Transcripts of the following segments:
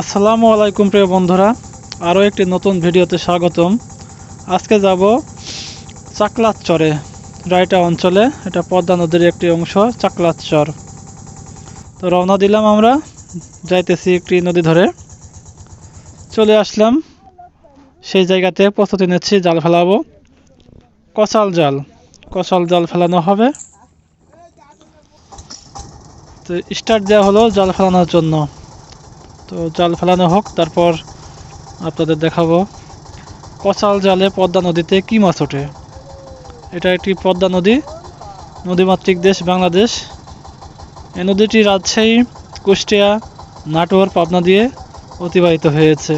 আসসালামু আলাইকুম, প্রিয় বন্ধুরা। আরও একটি নতুন ভিডিওতে স্বাগতম। আজকে যাব চাকলাত চরে রায়টা অঞ্চলে। এটা পদ্মা নদীর একটি অংশ চাকলাত চর তো রওনা দিলাম আমরা, যাইতেছি একটি নদী ধরে। চলে আসলাম, সেই জায়গাতে প্রস্তুতি নিচ্ছি, জাল ফেলাবো। কচাল জাল কচাল জাল ফেলানো হবে। তো স্টার্ট দেওয়া হলো জাল ফেলানোর জন্য। তো জাল ফেলানো হোক, তারপর আপনাদের দেখাবো। কচাল জালে পদ্মা নদীতে কি মাছ ওঠে? এটা একটি পদ্মা নদী, নদীমাতৃক দেশ বাংলাদেশ। এই নদীটি রাজশাহী, কুষ্টিয়া, নাটোর, পাবনা দিয়ে অতিবাহিত হয়েছে।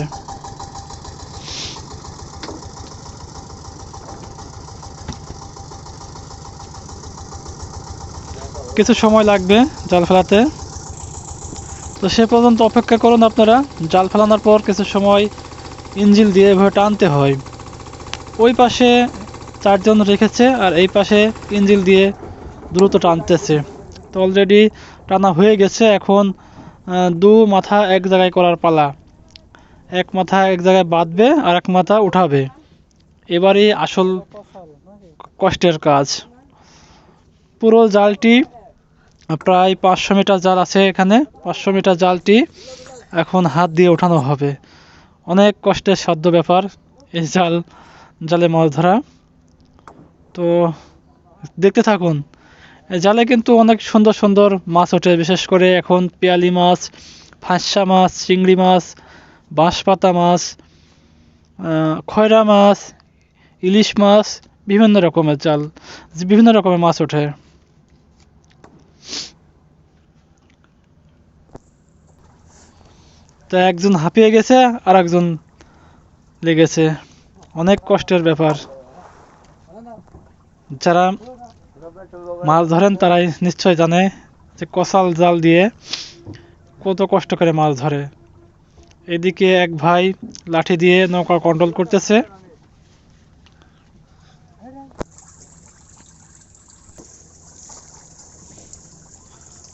কিছু সময় লাগবে জাল ফেলাতে। তো সে পর্যন্ত অপেক্ষা করুন আপনারা। জাল ফেলানোর পর কিছু সময় ইঞ্জিল দিয়ে এভাবে টানতে হয়। ওই পাশে চারজন রেখেছে আর এই পাশে ইঞ্জিল দিয়ে দ্রুত টানতেছে। তো অলরেডি টানা হয়ে গেছে। এখন দু মাথা এক জায়গায় করার পালা। এক মাথা এক জায়গায় বাঁধবে আর এক মাথা উঠাবে। এবারই আসল কষ্টের কাজ। পুরো জালটি প্রায় পাঁচশো মিটার জাল আছে এখানে। পাঁচশো মিটার জালটি এখন হাত দিয়ে ওঠানো হবে। অনেক কষ্টের সাধ্য ব্যাপার এই জাল, জালে মাছ ধরা। তো দেখতে থাকুন জালে কিন্তু অনেক সুন্দর সুন্দর মাছ ওঠে। বিশেষ করে এখন পেয়ালি মাছ, ফাঁসা মাছ, চিংড়ি মাছ, বাঁশপাতা মাছ খয়রা মাছ, ইলিশ মাছ, বিভিন্ন রকমের জাল, বিভিন্ন রকমের মাছ ওঠে। তো একজন হাঁপিয়ে গেছে আর একজন লেগেছে। অনেক কষ্টের ব্যাপার। যারা মাছ ধরেন তারাই নিশ্চয় জানে যে কসাল জাল দিয়ে কত কষ্ট করে মাছ ধরে। এদিকে এক ভাই লাঠি দিয়ে নৌকা কন্ট্রোল করতেছে।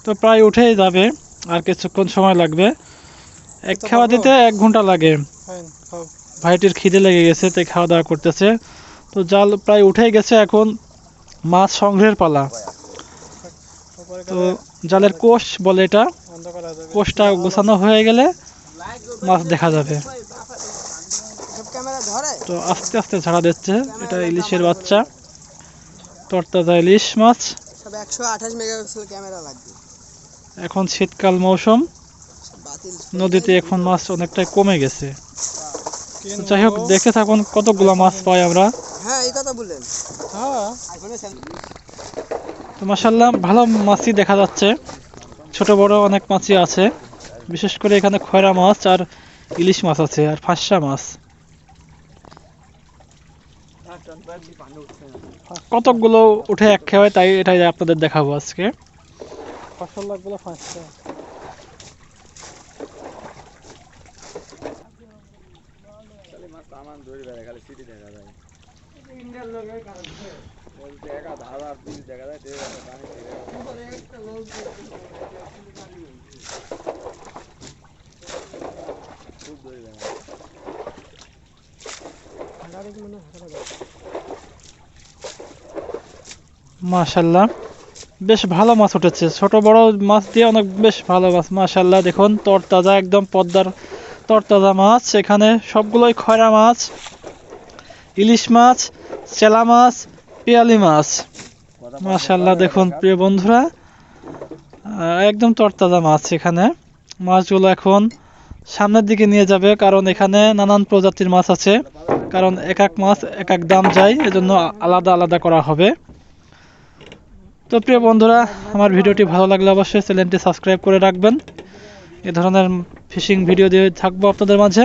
তো প্রায় উঠেই যাবে, আর কিছুক্ষণ সময় লাগবে। এক খাওয়া দিতে এক ঘণ্টা লাগে। ভাইটির খিদে লেগে গেছে তাই খাওয়া দাওয়া করতেছে। তো জাল প্রায় উঠেই গেছে এখন মাছ সংগ্রহের পালা। তো জালের কোষ বলে এটা। কোষটা গোছানো হয়ে গেলে মাছ দেখা যাবে। তো আস্তে আস্তে ছাড়া দিচ্ছে এটা ইলিশের বাচ্চা। তরতাজা ইলিশ মাছ। সব একশো আঠাশ মেগাপিক্সেল ক্যামেরা লাগবে। এখন শীতকাল মৌসুম। নদীতে এখন মাছ অনেকটাই কমে গেছে। যাই হোক দেখে থাকুন কতগুলো মাছ পাই আমরা। হ্যাঁ এই কথা বললেন। আইফোনে তো মাসাল্লাহ ভালো মাছই দেখা যাচ্ছে। ছোট বড় অনেক মাছই আছে। বিশেষ করে এখানে খয়রা মাছ আর ইলিশ মাছ আছে আর ফাঁসা মাছ। কতকগুলো উঠে এক খেয়ে তাই এটাই আপনাদের দেখাবো আজকে। ফসল লাগল ফাঁসা। মাশাল্লাহ বেশ ভালো মাছ উঠেছে। ছোট বড় মাছ দিয়ে অনেক বেশ ভালো মাছ। মাশাল্লাহ দেখুন তরতাজা একদম পদ্মার তরতাজা মাছ এখানে সবগুলোই খয়রা মাছ, ইলিশ মাছ, চেলা মাছ, পিয়ালি মাছ। মাশাল্লাহ দেখুন, প্রিয় বন্ধুরা একদম তরতাজা মাছ এখানে। মাছগুলো এখন সামনের দিকে নিয়ে যাবে, কারণ এখানে নানান প্রজাতির মাছ আছে। কারণ এক এক মাছ এক এক দাম যায়, এজন্য আলাদা আলাদা করা হবে। তো প্রিয় বন্ধুরা, আমার ভিডিওটি ভালো লাগলে অবশ্যই চ্যানেলটি সাবস্ক্রাইব করে রাখবেন। এ ধরনের ফিশিং ভিডিও দিয়ে থাকব আপনাদের মাঝে।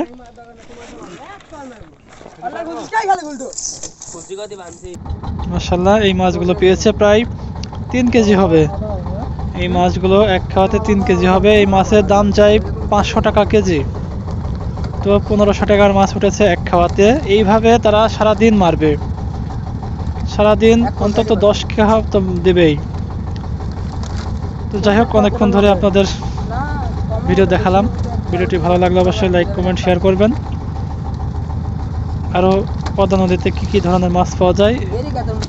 মাসাল্লাহ এই মাছগুলো পেয়েছে প্রায় তিন কেজি হবে। এই মাছগুলো এক খাওয়াতে তিন কেজি হবে। এই মাছের দাম চাই পাঁচশো টাকা কেজি। তো পনেরোশো টাকার মাছ উঠেছে এক খাওয়াতে। এইভাবে তারা সারাদিন মারবে। সারাদিন অন্তত দশ খাওয়া তো দেবেই। তো যাই হোক, অনেকক্ষণ ধরে আপনাদের ভিডিও দেখালাম। ভিডিওটি ভালো লাগলে অবশ্যই লাইক, কমেন্ট, শেয়ার করবেন। আরও পদ্মা নদীতে কী কী ধরনের মাছ পাওয়া যায়,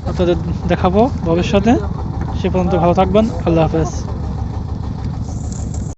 আপনাদের দেখাবো ভবিষ্যতে। সে পর্যন্ত ভালো থাকবেন। আল্লাহ হাফেজ।